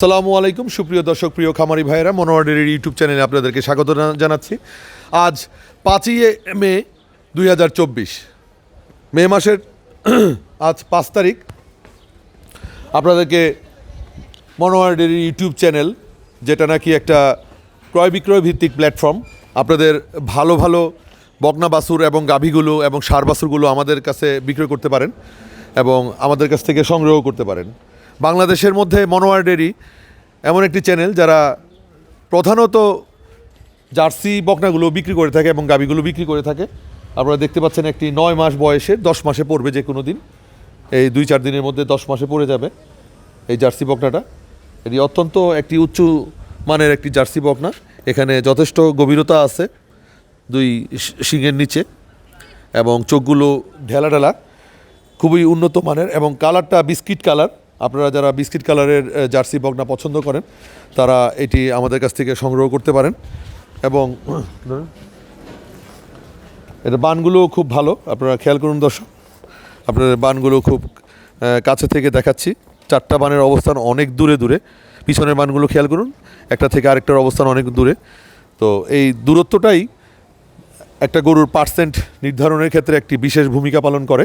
আসসালামু আলাইকুম। সুপ্রিয় দর্শক, প্রিয় খামারি ভাইয়েরা মনোয়ারের ইউটিউব চ্যানেলে আপনাদেরকে স্বাগত জানাচ্ছি। আজ পাঁচই মে দুই হাজার চব্বিশ, মে মাসের আজ পাঁচ তারিখ। আপনাদেরকে মনোয়ারের ইউটিউব চ্যানেল, যেটা নাকি একটা ক্রয় বিক্রয় ভিত্তিক প্ল্যাটফর্ম, আপনাদের ভালো ভালো বকনা বাছুর এবং গাভীগুলো এবং সার বাছুরগুলো আমাদের কাছে বিক্রয় করতে পারেন এবং আমাদের কাছ থেকে সংগ্রহ করতে পারেন। বাংলাদেশের মধ্যে মনোয়ার ডেরি এমন একটি চ্যানেল যারা প্রধানত জার্সি বকনাগুলো বিক্রি করে থাকে এবং গাভীগুলো বিক্রি করে থাকে। আপনারা দেখতে পাচ্ছেন একটি নয় মাস বয়সে, দশ মাসে পড়বে যে কোনো দিন। এই দুই চার দিনের মধ্যে দশ মাসে পড়ে যাবে এই জার্সি বকনাটা। এটি অত্যন্ত একটি উচ্চ মানের একটি জার্সি বকনা। এখানে যথেষ্ট গভীরতা আছে দুই শি- শিংয়ের নিচে এবং চোখগুলো ঢেলা ঢেলা। খুবই উন্নত মানের এবং কালারটা বিস্কিট কালার। আপনারা যারা বিস্কিট কালারের জার্সি বকনা পছন্দ করেন, তারা এটি আমাদের কাছ থেকে সংগ্রহ করতে পারেন। এবং এটা বানগুলো খুব ভালো, আপনারা খেয়াল করুন দর্শক। আপনাদের বানগুলো খুব কাছে থেকে দেখাচ্ছি। চারটা বানের অবস্থান অনেক দূরে দূরে। পিছনের বানগুলো খেয়াল করুন, একটা থেকে আরেকটার অবস্থান অনেক দূরে। তো এই দূরত্বটাই একটা গরুর পার্সেন্ট নির্ধারণের ক্ষেত্রে একটি বিশেষ ভূমিকা পালন করে।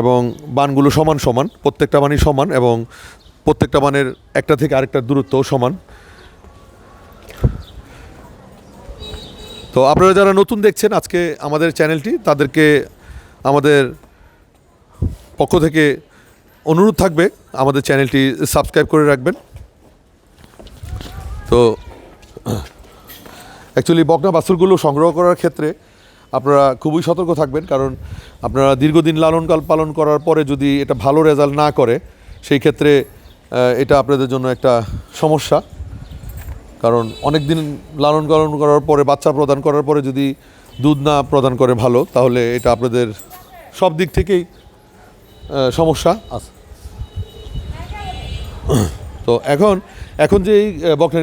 এবং বানগুলো সমান সমান, প্রত্যেকটা বানই সমান এবং প্রত্যেকটা বানের একটা থেকে আরেকটার দূরত্বও সমান। তো আপনারা যারা নতুন দেখছেন আজকে আমাদের চ্যানেলটি, তাদেরকে আমাদের পক্ষ থেকে অনুরোধ থাকবে আমাদের চ্যানেলটি সাবস্ক্রাইব করে রাখবেন। তো অ্যাকচুয়ালি বকনা বাছুরগুলো সংগ্রহ করার ক্ষেত্রে আপনারা খুবই সতর্ক থাকবেন, কারণ আপনারা দীর্ঘদিন লালনকাল পালন করার পরে যদি এটা ভালো রেজাল্ট না করে, সেই ক্ষেত্রে এটা আপনাদের জন্য একটা সমস্যা। কারণ অনেক দিন লালন পালন করার পরে, বাচ্চা প্রদান করার পরে যদি দুধ না প্রদান করে ভালো, তাহলে এটা আপনাদের সব দিক থেকেই সমস্যা আছে। তো এখন এখন যে এই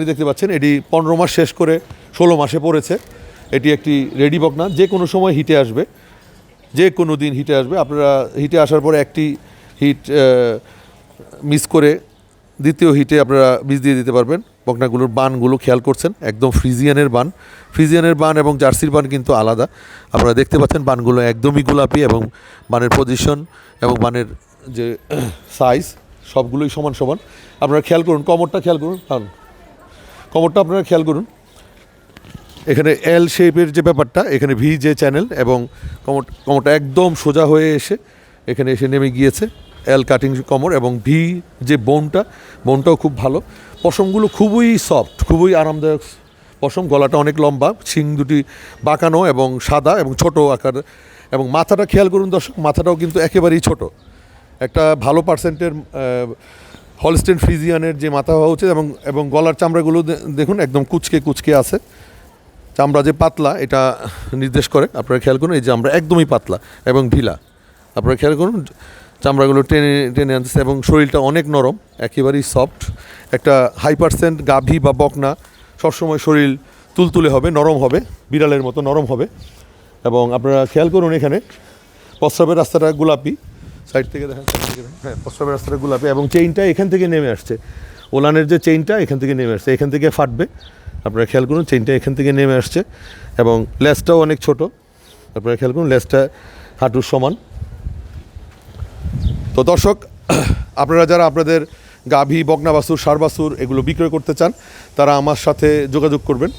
দেখতে পাচ্ছেন, এটি পনেরো মাস শেষ করে ষোলো মাসে পড়েছে। এটি একটি রেডি বকনা, যে কোনো সময় হিটে আসবে, যে কোনো দিন হিটে আসবে। আপনারা হিটে আসার পরে একটি হিট মিস করে দ্বিতীয় হিটে আপনারা বীজ দিয়ে দিতে পারবেন। বকনাগুলোর বানগুলো খেয়াল করছেন, একদম ফ্রিজিয়ানের বান। ফ্রিজিয়ানের বান এবং জার্সির বান কিন্তু আলাদা। আপনারা দেখতে পাচ্ছেন বানগুলো একদমই গোলাপি এবং বানের পজিশন এবং বানের যে সাইজ সবগুলোই সমান সমান। আপনারা খেয়াল করুন, কমরটা খেয়াল করুন হ্যাঁ কমরটা আপনারা খেয়াল করুন। এখানে এল শেপের যে ব্যাপারটা, এখানে ভি যে চ্যানেল এবং কমর কমরটা একদম সোজা হয়ে এসে এখানে এসে নেমে গিয়েছে এল কাটিং কমর এবং ভি যে বোনটা বোনটাও খুব ভালো। পশমগুলো খুবই সফট খুবই আরামদায়ক। পশম গলাটা অনেক লম্বা, শিং দুটি বাঁকানো এবং সাদা এবং ছোট আকার এবং মাথাটা খেয়াল করুন দর্শক, মাথাটাও কিন্তু একেবারেই ছোট। একটা ভালো পার্সেন্টের হলস্টেন ফ্রিজিয়ানের যে মাথা হওয়া উচিত এবং এবং গলার চামড়াগুলো দেখুন একদম কুচকে কুচকে আছে। চামড়া যে পাতলা, এটা নির্দেশ করে, আপনারা খেয়াল করুন, এই চামড়া একদমই পাতলা এবং ঢিলা। আপনারা খেয়াল করুন, চামড়াগুলো টেনে টেনে আনতেছে এবং শরীরটা অনেক নরম, একেবারেই সফট একটা হাই পার্সেন্ট গাভী বা বকনা সবসময় শরীর তুলতুলে হবে, নরম হবে, বিড়ালের মতো নরম হবে। এবং আপনারা খেয়াল করুন এখানে, প্রস্রাবের রাস্তাটা গোলাপি। সাইড থেকে দেখেন। হ্যাঁ প্রস্রাবের রাস্তাটা গোলাপি এবং চেইনটা এখান থেকে নেমে আসছে। ওলানের যে চেইনটা এখান থেকে নেমে আসছে, এখান থেকে ফাটবে। আপনারা খেয়াল করুন, চেইনটা এখান থেকে নেমে আসছে এবং লেজটাও অনেক ছোট। আপনারা খেয়াল করুন লেসটা হাঁটুর সমান। তো দর্শক, আপনারা যারা আপনাদের গাভী সার বাছুর এগুলো বিক্রয় করতে চান, তারা আমার সাথে যোগাযোগ করবেন।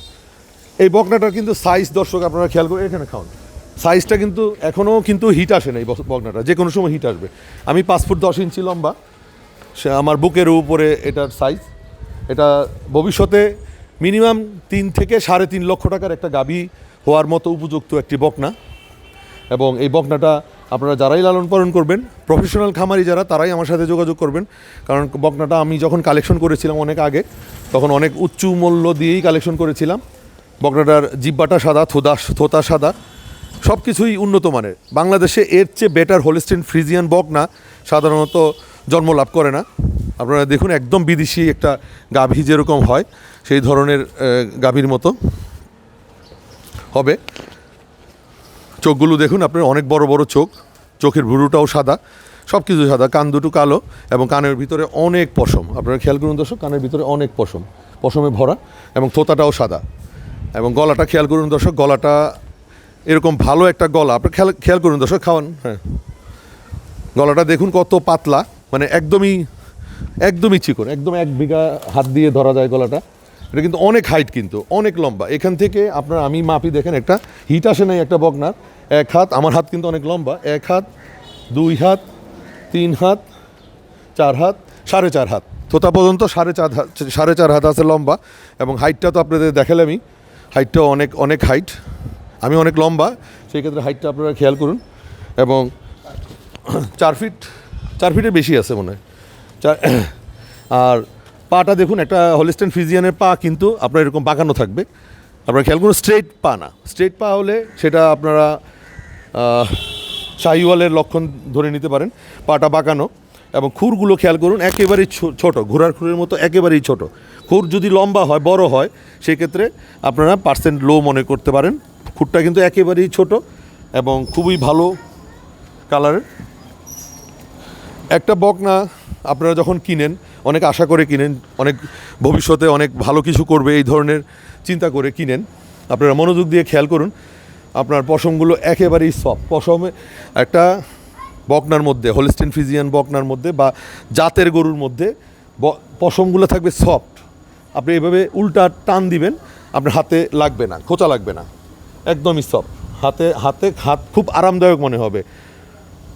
এই বকনাটার কিন্তু সাইজ দর্শক আপনারা খেয়াল করে এখানে খাওয়ান। সাইজটা কিন্তু এখনও কিন্তু হিট আসে না এই বক- বকনাটা, যে কোনো সময় হিট আসবে। আমি পাঁচ ফুট দশ ইঞ্চি লম্বা, সে আমার বুকের উপরে এটার সাইজ এটা ভবিষ্যতে মিনিমাম তিন থেকে সাড়ে তিন লক্ষ টাকার একটা গাভী হওয়ার মতো উপযুক্ত একটি বকনা। এবং এই বকনাটা আপনারা যারাই লালন পালন করবেন প্রফেশনাল খামারি যারা, তারাই আমার সাথে যোগাযোগ করবেন। কারণ বকনাটা আমি যখন কালেকশন করেছিলাম অনেক আগে, তখন অনেক উচ্চ মূল্য দিয়েই কালেকশন করেছিলাম। বকনাটার জিব্বাটা সাদা, থোদা, থোতা সাদা সব কিছুই উন্নত মানের। বাংলাদেশে এর চেয়ে বেটার হোলিস্টিন ফ্রিজিয়ান বকনা সাধারণত জন্ম লাভ করে না। আপনারা দেখুন, একদম বিদেশি একটা গাভী যেরকম হয়, সেই ধরনের গাভীর মতো হবে। চোখগুলো দেখুন, আপনার অনেক বড় বড় চোখ। চোখের ভুরুটাও সাদা সব কিছু সাদা, কান দুটো কালো এবং কানের ভিতরে অনেক পশম। আপনারা খেয়াল করুন দর্শক, কানের ভিতরে অনেক পশম, পশমে ভরা এবং থোতাটাও সাদা। এবং গলাটা খেয়াল করুন দর্শক, গলাটা এরকম ভালো একটা গলা। আপনার খেয়াল খেয়াল করুন দর্শক, খাওয়ান হ্যাঁ। গলাটা দেখুন কত পাতলা। মানে একদমই একদমই চিকন, একদম এক বিঘা হাত দিয়ে ধরা যায় গলাটা। এটা কিন্তু অনেক হাইট কিন্তু, অনেক লম্বা। এখান থেকে আপনার আমি মাপি দেখেন একটা, হিট আসে নাই একটা বকনার এক হাত, আমার হাত কিন্তু অনেক লম্বা। এক হাত, দুই হাত, তিন হাত, চার হাত, সাড়ে চার হাত। তোতা পর্যন্ত সাড়ে চার হাত, সাড়ে চার হাত আছে লম্বা এবং হাইটটা তো আপনাদের দেখালে আমি হাইটটাও অনেক অনেক হাইট আমি অনেক লম্বা, সেই ক্ষেত্রে হাইটটা আপনারা খেয়াল করুন। এবং চার ফিট চার ফিটের বেশি আছে মনে হয়। আর পাটা দেখুন, একটা হলিস্টেন ফিজিয়ানের পা কিন্তু আপনার এরকম বাঁকানো থাকবে। আপনারা খেয়াল করুন স্ট্রেট পা না। স্ট্রেট পা হলে সেটা আপনারা শাহিওয়ালের লক্ষণ ধরে নিতে পারেন, পাটা বাঁকানো। এবং খুরগুলো খেয়াল করুন, একেবারেই ছোট, ঘোড়ার খুরের মতো একেবারেই ছোট। খুর যদি লম্বা হয়, বড় হয়, সেক্ষেত্রে আপনারা পার্সেন্ট লো মনে করতে পারেন। খুরটা কিন্তু একেবারেই ছোট এবং খুবই ভালো কালারের একটা বকনা আপনারা যখন কিনেন, অনেক আশা করে কিনেন, অনেক ভবিষ্যতে অনেক ভালো কিছু করবে এই ধরনের চিন্তা করে কিনেন, আপনারা মনোযোগ দিয়ে খেয়াল করুন, আপনার পশমগুলো একেবারেই সফট। পশমে একটা বকনার মধ্যে হোলিস্টিন ফিজিয়ান বকনার মধ্যে বা জাতের গরুর মধ্যে পশমগুলো থাকবে সফট। আপনি এভাবে উল্টা টান দিবেন, আপনার হাতে লাগবে না, খোঁচা লাগবে না। একদমই সফট। হাতে হাতে হাত খুব আরামদায়ক মনে হবে,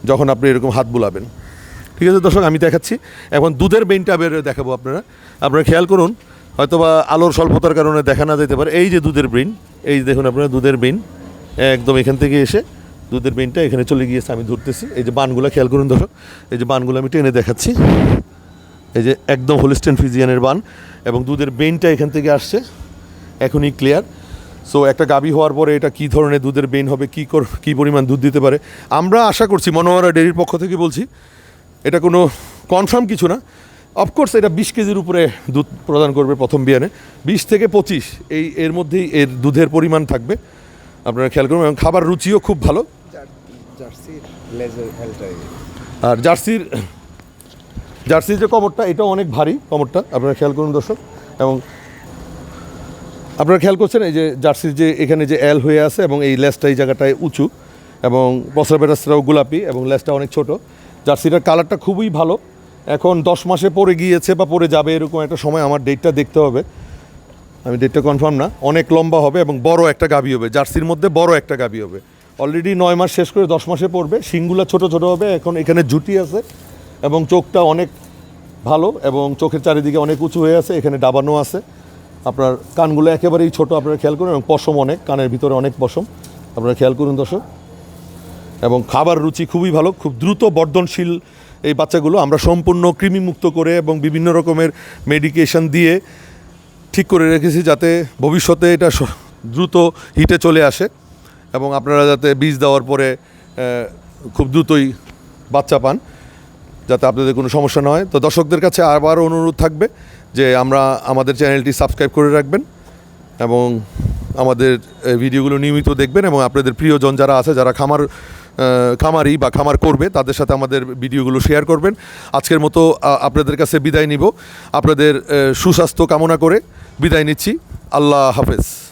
যখন আপনি এরকম হাত বুলাবেন। ঠিক আছে, দর্শক, আমি দেখাচ্ছি। এখন দুধের বেইনটা বের দেখাবো আপনারা। আপনারা খেয়াল করুন, হয়তোবা আলোর স্বল্পতার কারণে দেখা না যেতে পারে। এই যে দুধের ব্রেন এই দেখুন আপনারা, দুধের বেইন একদম এখান থেকে এসে দুধের বেইনটা এখানে চলে গিয়েছে, আমি ধরতেছি। এই যে বানগুলো, খেয়াল করুন দর্শক, এই যে বানগুলো আমি টেনে দেখাচ্ছি। এই যে একদম হোলিস্টেন ফিজিয়ানের বান, এবং দুধের বেইনটা এখান থেকে আসছে, এখনই ক্লিয়ার সো একটা গাবি হওয়ার পরে এটা কী ধরনের দুধের বেইন হবে, কী কর, কী পরিমাণ দুধ দিতে পারে? আমরা আশা করছি, মনোহরা ডেয়ারির পক্ষ থেকে বলছি এটা কোনো কনফার্ম কিছু না। অফকোর্স এটা বিশ কেজির উপরে দুধ প্রদান করবে প্রথম বিয়ানে। বিশ থেকে পঁচিশ এই এর মধ্যেই এর দুধের পরিমাণ থাকবে। আপনারা খেয়াল করুন এবং খাবার রুচিও খুব ভালো। আর জার্সির জার্সির যে কমরটা এটাও অনেক ভারী কমরটা। আপনারা খেয়াল করুন দর্শক। এবং আপনারা খেয়াল করছেন এই যে জার্সির যে এখানে যে এল হয়ে আছে এবং এই লেসটা এই জায়গাটায় উঁচু। এবং বসরা বেটাসটাও গোলাপি এবং লেসটা অনেক ছোট। জার্সিটার কালারটা খুবই ভালো। এখন দশ মাসে পরে গিয়েছে বা পরে যাবে, এরকম একটা সময় আমার ডেটটা দেখতে হবে। আমি ডেটটা কনফার্ম না। অনেক লম্বা হবে এবং বড় একটা গাবি হবে। জার্সির মধ্যে বড় একটা গাবি হবে। অলরেডি নয় মাস শেষ করে দশ মাসে পড়বে। শিংগুলা ছোট ছোট হবে। এখন এখানে জুটি আছে এবং চোখটা অনেক ভালো এবং চোখের চারিদিকে অনেক উঁচু হয়ে আছে। এখানে ডাবানো আছে। আপনার কানগুলো একেবারেই ছোট, আপনারা খেয়াল করুন, এবং পশম অনেক। কানের ভিতরে অনেক পশম। আপনারা খেয়াল করুন দর্শক। এবং খাবার রুচি খুবই ভালো, খুব দ্রুত বর্ধনশীল এই বাচ্চাগুলো আমরা সম্পূর্ণ কৃমিমুক্ত করে এবং বিভিন্ন রকমের মেডিকেশন দিয়ে ঠিক করে রেখেছি যাতে ভবিষ্যতে এটা দ্রুত হিটে চলে আসে এবং আপনারা যাতে বীজ দেওয়ার পরে খুব দ্রুতই বাচ্চা পান যাতে আপনাদের কোনো সমস্যা না হয়। তো দর্শকদের কাছে আবার অনুরোধ থাকবে যে আমরা আমাদের চ্যানেলটি সাবস্ক্রাইব করে রাখবেন এবং আমাদের ভিডিওগুলো নিয়মিত দেখবেন এবং আপনাদের প্রিয়জন যারা আছে, যারা খামার খামারি বা খামার করবে, তাদের সাথে আমাদের ভিডিওগুলো শেয়ার করবেন। আজকের মতো আপনাদের কাছে বিদায় নিব। আপনাদের সুস্বাস্থ্য কামনা করে বিদায় নিচ্ছি। আল্লাহ হাফেজ।